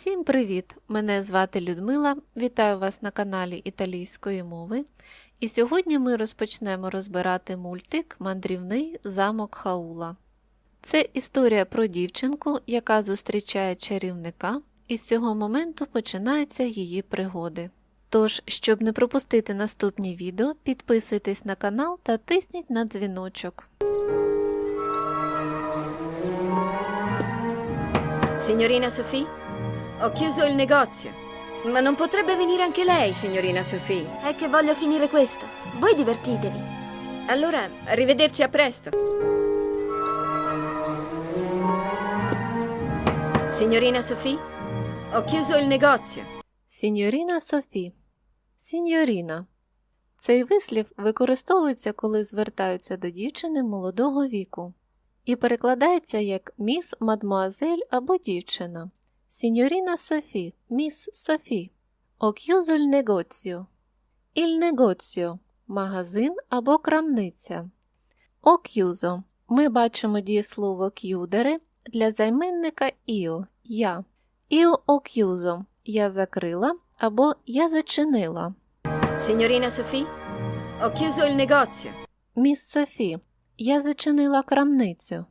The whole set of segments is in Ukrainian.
Всім привіт! Мене звати Людмила. Вітаю вас на каналі Італійської мови. І сьогодні ми розпочнемо розбирати мультик Мандрівний замок Хаула. Це історія про дівчинку, яка зустрічає чарівника, і з цього моменту починаються її пригоди. Тож, щоб не пропустити наступні відео, підписуйтесь на канал та тисніть на дзвіночок. Signorina Sophie? Ho chiuso il negozio. Ma non potrebbe venire anche lei, signorina Sophie? È che voglio finire questo. Voi divertitevi. Allora, arrivederci a presto. Signorina Sophie? Ho chiuso il negozio. Сіньоріна Софі. Сіньоріна. Цей вислів використовується, коли звертаються до дівчини молодого віку і перекладається як міс мадмуазель або дівчина. Сіньоріна Софі, міс Софі. Ок'юзо il negozio. Il negozio – магазин або крамниця. Ок'юзо. Ми бачимо дієслово к'юдере для займенника іо – я. Іо ок'юзо – я закрила або я зачинила. Signorina Sophie? Ho chiuso il negozio. Міс Софі, я зачинила крамницю.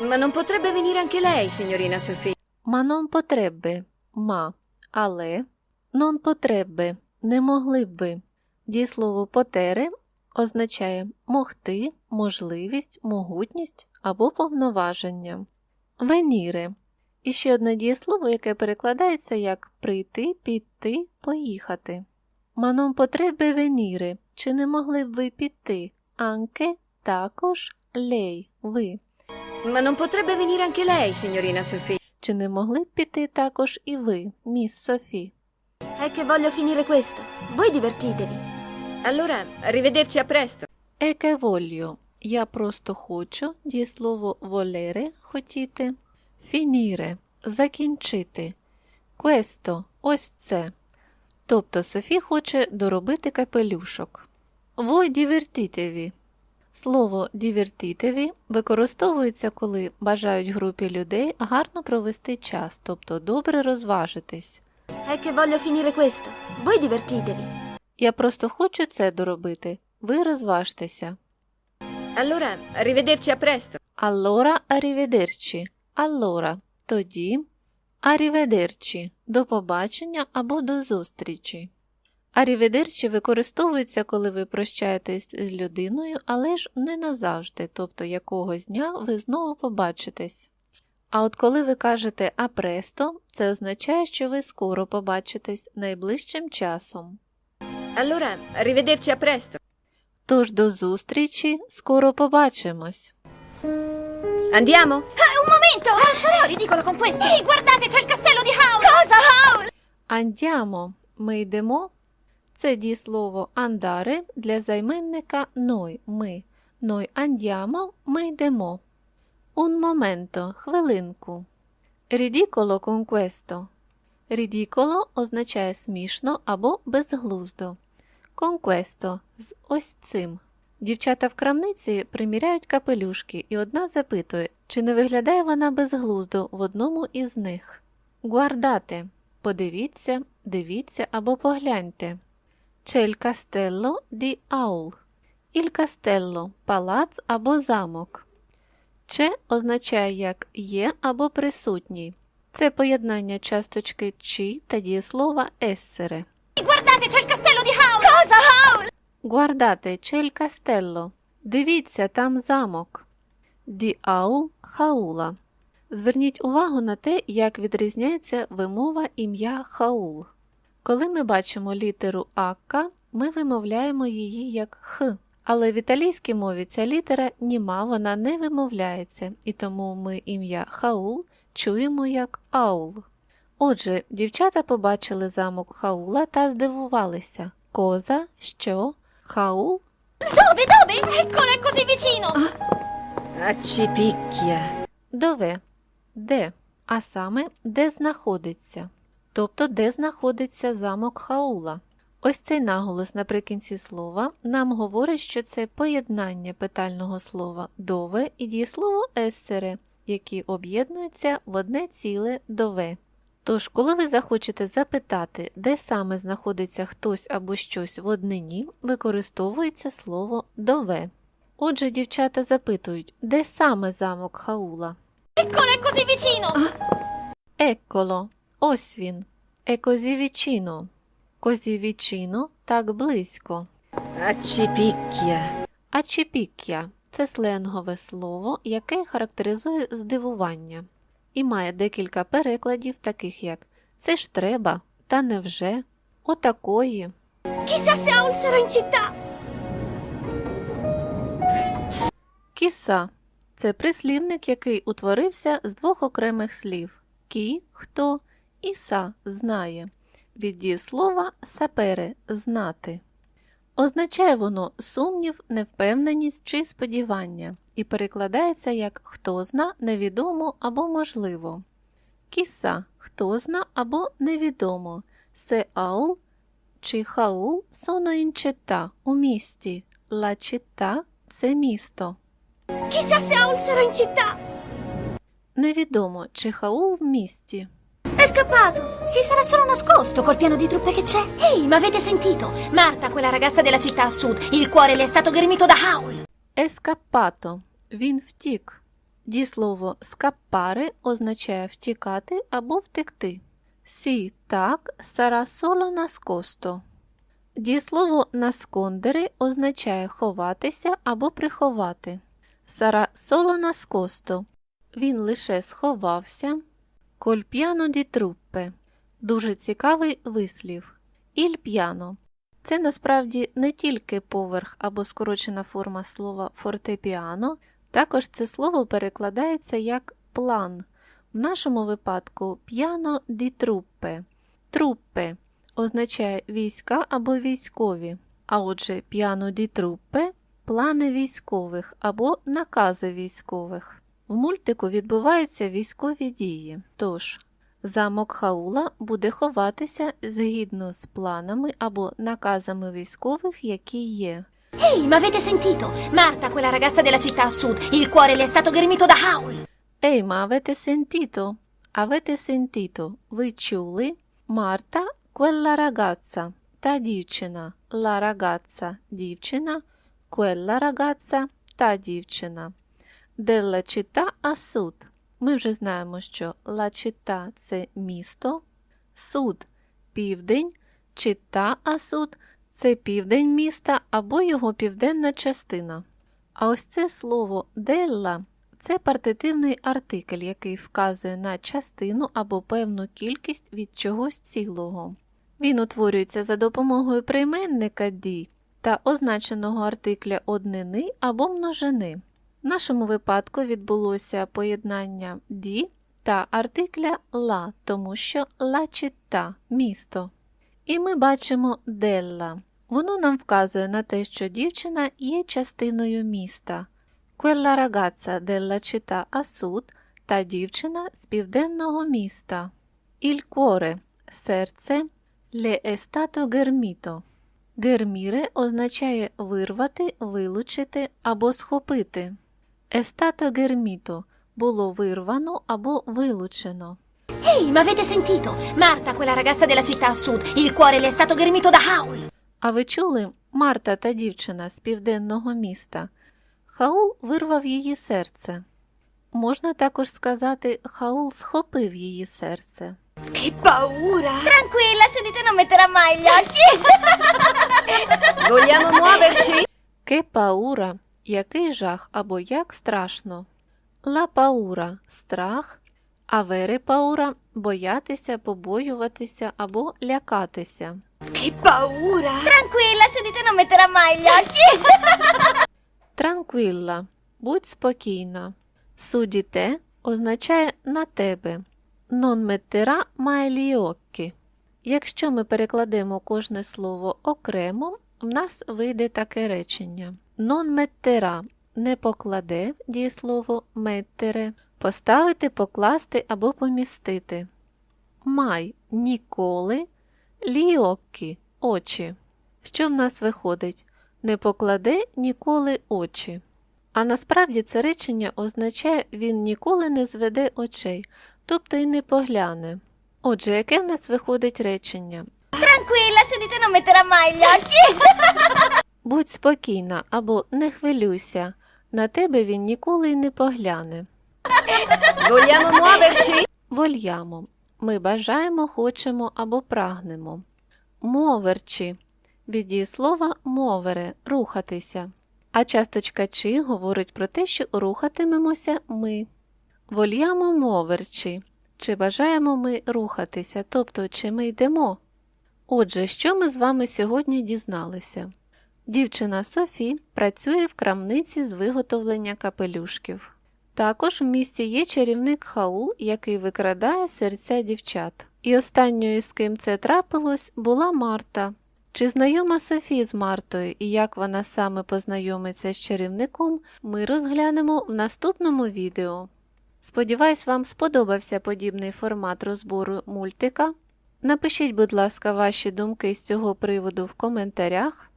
Ma non potrebbe venire anche lei, signorina Sophie? Ма нон потребби, ма, але, нон потребби, не могли б ви. Дієслово потере означає могти, можливість, могутність або повноваження. Веніри. І ще одне дієслово, яке перекладається як прийти, піти, поїхати. Манон потребби веніри. Чи не могли б ви піти? Анке, також, лей, ви. Non potrebbe venire anche lei, signorina Sophie? Чи не могли б піти також і ви, міс Софі? È che voglio finire questo. Voi divertitevi. Allora, arrivederci a presto. Еке волью. Я просто хочу дієслово волере хотіти. Фініре закінчити. Квесто ось це. Тобто Софі хоче доробити капелюшок. Вой дівертітеві. Слово дівертітеві використовується, коли бажають групі людей гарно провести час, тобто добре розважитись. Я просто хочу це доробити. Ви розважтеся. Allora, arrivederci a presto. Allora arrivederci. Allora. Тоді arrivederci. До побачення або до зустрічі. Arrivederci використовується, коли ви прощаєтесь з людиною, але ж не назавжди, тобто якогось дня ви знову побачитесь. А от коли ви кажете «a presto», це означає, що ви скоро побачитесь найближчим часом. Allora, arrivederci a presto. Тож до зустрічі, скоро побачимось. Andiamo? un momento! Non sarò ridicolo con questo! Ehi, guardate, c'è il castello di Howl! Cosa, Howl? Андямо. Ми йдемо. Це дієслово андаре для займенника ной ми. Ной андямо ми йдемо. Un momento хвилинку. Рідіколо con. Рідіколо означає смішно або безглуздо. Con з ось цим. Дівчата в крамниці приміряють капелюшки, і одна запитує, чи не виглядає вона безглуздо в одному із них. Гуардате – подивіться, дивіться або погляньте. C'è il castello di Aul. Il castello – палац або замок. Че означає як є або присутній. Це поєднання часточки чи та дієслова ессере. Guardate, c'è il castello di Howl! Cosa, Howl? Guardate, c'è il castello. Дивіться, там замок. Ді Аул Хаула. Зверніть увагу на те, як відрізняється вимова ім'я Хаул. Коли ми бачимо літеру Акка, ми вимовляємо її як Х. Але в італійській мові ця літера німа, вона не вимовляється, і тому ми ім'я Хаул чуємо як Аул. Отже, дівчата побачили замок Хаула та здивувалися. Коза, що, Хаул? Dove? Eccolo, è così vicino! Accipicchia. Дове. Де? А саме, де знаходиться. Тобто, де знаходиться замок Хаула. Ось цей наголос наприкінці слова нам говорить, що це поєднання питального слова дове і дієслово ессере, які об'єднуються в одне ціле дове. Тож, коли ви захочете запитати, де саме знаходиться хтось або щось в однині, використовується слово дове. Отже, дівчата запитують, де саме замок Хаула? È così vicino! Екколо, ось він. Е козі вічіно. Козі вічіно так близько. Accipicchia. А це сленгове слово, яке характеризує здивування і має декілька перекладів, таких як це ж треба та невже, отакої. Кіса це прислівник, який утворився з двох окремих слів кі хто і са знає. Від дієслова сапере знати. Означає воно сумнів, невпевненість чи сподівання і перекладається як хто зна, невідомо або можливо. Кіса хто зна або невідомо. Се аул чи хаул соноінчета у місті. Ла чита це місто. Se Haul sarà! Невідомо, чи Хаул в місті. È scappato! Si sarà solo nascosto col piano di truppe che c'è! Ehi, ma avete sentito? Marta, quella ragazza della città a sud, il cuore le è stato ghermito da Haul! Ескапато він втік. Дієслово скаппаре означає втікати або втекти. Сі так сара соло наскосто. Дієслово наскондери означає ховатися або приховати. Сара соло наскосто. Він лише сховався. Кольп'яно ді труппе. Дуже цікавий вислів. Іль п'яно. Це насправді не тільки поверх або скорочена форма слова фортепіано, також це слово перекладається як план. В нашому випадку п'яно ді труппе. Труппе означає війська або військові. А отже, п'яно ді труппе плани військових або накази військових. В мультику відбуваються військові дії. Тож, замок Хаула буде ховатися згідно з планами або наказами військових, які є. Ehi, ma avete sentito? Marta, quella ragazza della città a sud, il cuore le è stato ghermito da Haul! Ей, ма авете сентіто? Авете сентіто? Ви чули? Марта, quella ragazza, та дівчина. Ла ragazza – дівчина. Quella ragazza – та дівчина. Città a sud. Ми вже знаємо, що città – це місто. Суд – південь. A sud – це південь міста або його південна частина. А ось це слово della це партитивний артикль, який вказує на частину або певну кількість від чогось цілого. Він утворюється за допомогою прийменника ді та означеного артикля однини або множини. В нашому випадку відбулося поєднання ді та артикля ла, тому що ла чита місто. І ми бачимо делла. Воно нам вказує на те, що дівчина є частиною міста. Quella ragazza della città a sud та дівчина з південного міста. Il cuore – серце, le è stato ghermito. Герміре означає вирвати, вилучити або схопити. È stato ghermito – було вирвано або вилучено. Ehi, ma avete sentito? Marta, quella ragazza della città a sud, il cuore le è stato ghermito da Haul! А ви чули Марта та дівчина з південного міста? Хаул вирвав її серце. Можна також сказати, Хаул схопив її серце. Che paura! Tranquilla, Sudite non metterà mai gli occhi! Vogliamo muoverci? Ке паура який жах або як страшно. Ла паура страх, авере паура боятися, побоюватися або лякатися. Che paura! Tranquilla, Sudite non metterà mai gli occhi! Транквілла будь спокійна. Судіте означає на тебе. Non metterà mai gli occhi. Якщо ми перекладемо кожне слово окремо, в нас вийде таке речення. Non metterà – не покладе дієслово mettere, поставити, покласти або помістити. Май – ніколи, лі occhi – очі. Що в нас виходить? Не покладе ніколи очі. А насправді це речення означає він ніколи не зведе очей, тобто й не погляне. Отже, яке в нас виходить речення? Non metterà mai gli occhi. Будь спокійна або не хвилюйся, на тебе він ніколи й не погляне. Vogliamo muoverci? Вольямо. Ми бажаємо, хочемо або прагнемо. Моверчі. Від дієслова мовере рухатися. А часточка чи говорить про те, що рухатимемося ми. Вольямо моверчі. Чи бажаємо ми рухатися, тобто чи ми йдемо? Отже, що ми з вами сьогодні дізналися? Дівчина Софі працює в крамниці з виготовлення капелюшків. Також в місті є чарівник Хаул, який викрадає серця дівчат. І останньою, з ким це трапилось, була Марта. Чи знайома Софі з Мартою і як вона саме познайомиться з чарівником, ми розглянемо в наступному відео. Сподіваюсь, вам сподобався подібний формат розбору мультика. Напишіть, будь ласка, ваші думки з цього приводу в коментарях.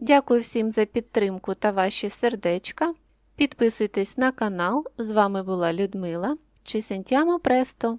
Дякую всім за підтримку та ваші сердечка. Підписуйтесь на канал. З вами була Людмила чи Сентямо Престо.